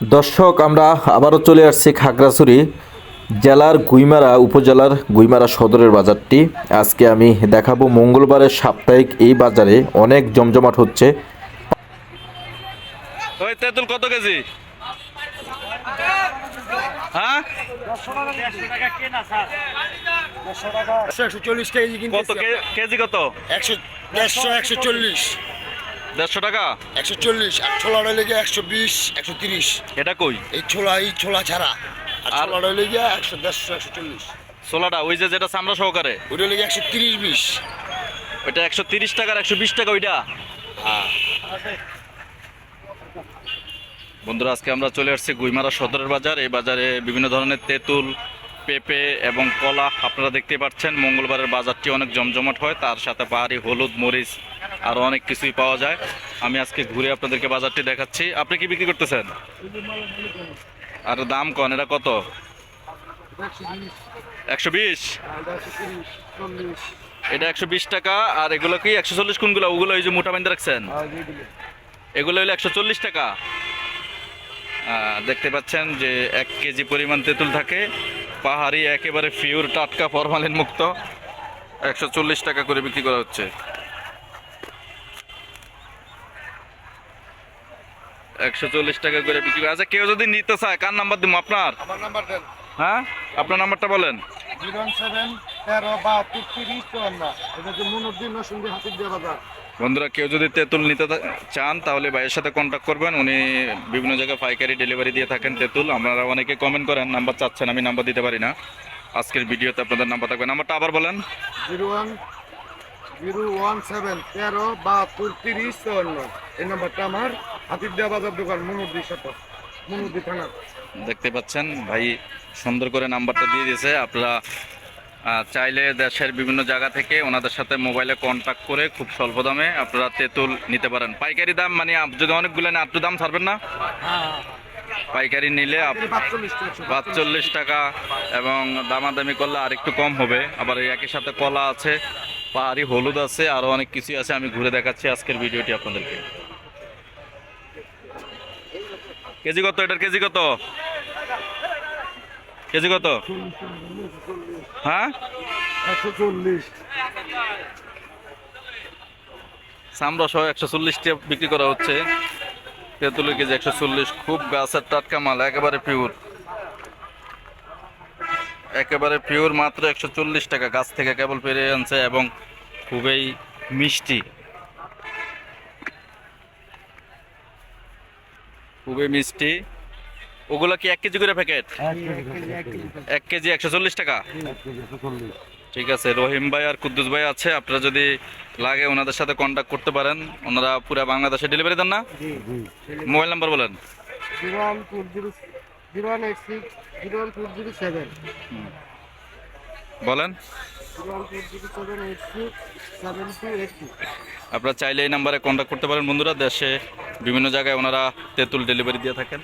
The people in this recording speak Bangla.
দর্শক আমরা আবারও চলে আসছি খাগড়াছড়ি জেলার গুইমারা উপজেলার গুইমারা সদরের বাজারটি। আজকে আমি দেখাবো মঙ্গলবারের সাপ্তাহিক এই বাজারে অনেক জমজমাট হচ্ছে। তেঁতুল কত কেজি? হ্যাঁ? একশো একশো চল্লিশ কেজি কত কেজি কত? একশো দেড়শো একশো চল্লিশ দেড়শো টাকা? একশো চল্লিশ আর ছোলাটা লেগে একশো বিশ একশো তিরিশ। এটা কই? এই ছোলা এই ছোলা ছাড়া। আর আর- ছোলাটা লেগে একশো দেড়শো একশো চল্লিশ। ছোলাটা ওই যে যেটা চামড়া সহকারে? ওইটা লেগে একশো তিরিশ বিশ। ওইটা একশো তিরিশ টাকার একশো বিশ টাকা ওইটা? বন্ধুরা আজকে আমরা চলে আসছি গুইমারা সদরের বাজার। এই বাজারে বিভিন্ন ধরনের তেঁতুল পেঁপে এবং কলা আপনারা দেখতে পাচ্ছেন, মঙ্গলবারের বাজারটি অনেক জমজমাট হয়, তার সাথে পাহাড়ি হলুদ, মরিচ আরও অনেক কিছুই পাওয়া যায়। আমি আজকে ঘুরে আপনাদেরকে বাজারটি দেখাচ্ছি। আপনি কি বিক্রি করতেছেন? আর দাম কন? এটা কত? একশো বিশ? এটা একশো বিশ টাকা, আর এগুলো কি একশো চল্লিশ কোনগুলো? ওগুলো এই যে মোটা বান্ধে রাখছেন? এগুলো হলো একশো চল্লিশ টাকা। দেখতে পাচ্ছেন যে এক কেজি পরিমাণ তেঁতুল থাকে। পাহাড়ি একেবারে পিওর টাটকা ফরমালিন মুক্ত। একশো চল্লিশ টাকা করে বিক্রি করা হচ্ছে। একশো চল্লিশ টাকা করে বিক্রি করা আচ্ছা কেউ যদি নিতে চায় কার নাম্বার দিব আপনার? হ্যাঁ? আপনার নাম্বারটা বলেন। জিরো সেভেন তেরো বাহাত্তর তিরিশ চুয়ান্ন। এটা হচ্ছে মনুদ্দিন নসুন্দি হাতির বাজার। বন্ধুরা কেউ যদি তেঁতুল নিতে চান তাহলে ভাইয়ের সাথে কন্ট্যাক্ট করবেন। উনি বিভিন্ন জায়গায় পাইকারি ডেলিভারি দিয়ে থাকেন তেঁতুল। আপনারা অনেকে কমেন্ট করেন নাম্বার চাচ্ছেন আমি নাম্বার দিতে পারি না। আজকের ভিডিওতে আপনাদের নাম্বার থাকবে। নাম্বারটা আবার বলেন। Zero one zero one seven তেরো বাহাত্তর তিরিশ চুয়ান্ন। এই নাম্বারটা আমার হাতির দেওয়া বাজার দোকান মনুদ্দির সাথে মনুদ্দি থানা। দেখতে পাচ্ছেন ভাই সুন্দর করে নাম্বারটা দিয়ে দিয়েছে। আপনারা চাইলে দেশের বিভিন্ন জায়গা থেকে ওনাদের সাথে মোবাইলে কন্ট্যাক্ট করে খুব স্বল্প দামে আপনারা তেঁতুল নিতে পারেন। পাইকারি দাম মানে যদি অনেকগুলো নেন একটু দাম ছাড়বেন না? পাইকারি নিলে পাঁচচল্লিশ টাকা এবং দামাদামি করলে আর একটু কম হবে। আবার একই সাথে কলা আছে, পাহাড়ি হলুদ আছে আরও অনেক কিছুই আছে। আমি ঘুরে দেখাচ্ছি আজকের ভিডিওটি আপনাদেরকে। কেজি কত? এটার কেজি কত? কেজি কত? হ্যাঁ? একশো চল্লিশ সামরা সহ একশো চল্লিশ টাকা বিক্রি করা হচ্ছে। তেঁতুলের কেজি একশো চল্লিশ, খুব গাছের টাটকা মাল, একেবারে পিওর একেবারে পিওর মাত্র একশো চল্লিশ টাকা, গাছ থেকে কেবল পেরে আনছে এবং খুবই মিষ্টি। খুবই মিষ্টি। ওগুলো কি এক কেজি করে প্যাকেট? এক কেজি একশো চল্লিশ টাকা? ঠিক আছে রহিম ভাই আর কুদ্দুস ভাই আছে আপনারা যদি লাগে ওনাদের সাথে কন্ট্যাক্ট করতে পারেন। ওনারা পুরো বাংলাদেশে ডেলিভারি দেন না? মোবাইল নাম্বার বলেন। বলেন। আপনারা চাইলে এই নাম্বারে কন্ট্যাক্ট করতে পারেন বন্ধুরা। দেশে বিভিন্ন জায়গায় ওনারা তেঁতুল ডেলিভারি দিয়ে থাকেন।